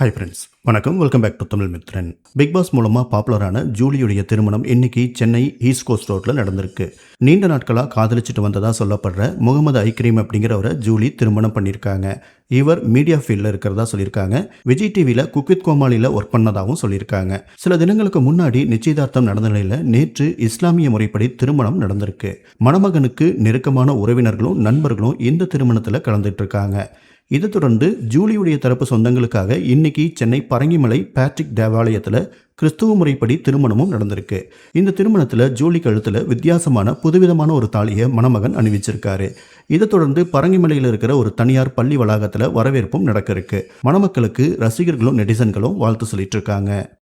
Hi friends வணக்கம். Welcome back to Tamil Mithran big boss மூலமாக பாப்புலரான ஜூலியுடைய திருமணம் இன்னைக்கு சென்னை ஈஸ்ட் கோஸ்ட் ரோட்டில் நடந்திருக்கு. நீண்ட நாட்களாக காதலிச்சிட்டு வந்ததாக சொல்லப்படுற முகமது ஐக்ரீம் அப்படிங்கிறவரை ஜூலி திருமணம் பண்ணியிருக்காங்க. இவர் மீடியா ஃபீல்டில் இருக்கிறதா சொல்லியிருக்காங்க. விஜய் டிவியில் குக்வித் கோமாளியில் ஒர்க் பண்ணதாகவும் சொல்லியிருக்காங்க. சில தினங்களுக்கு முன்னாடி நிச்சயதார்த்தம் நடந்த நிலையில் நேற்று இஸ்லாமிய முறைப்படி திருமணம் நடந்திருக்கு. மணமகனுக்கு நெருக்கமான உறவினர்களும் நண்பர்களும் இந்த திருமணத்தில் கலந்துட்டு இருக்காங்க. இதை தொடர்ந்து ஜூலியுடைய தரப்பு சொந்தங்களுக்காக இன்னைக்கு சென்னை பரங்கிமலை பேட்ரிக் தேவாலயத்தில் கிறிஸ்துவ முறைப்படி திருமணமும் நடந்திருக்கு. இந்த திருமணத்தில் ஜூலி கழுத்தில் வித்தியாசமான புதுவிதமான ஒரு தாலியை மணமகன் அணிவிச்சிருக்காரு. இதை தொடர்ந்து பரங்கிமலையில் இருக்கிற ஒரு தனியார் பள்ளி வளாகத்தில் வரவேற்பும் நடக்க இருக்கு மணமக்களுக்கு ரசிகர்களும் நெட்டிசன்களும் வாழ்த்து சொல்லிட்டு இருக்காங்க.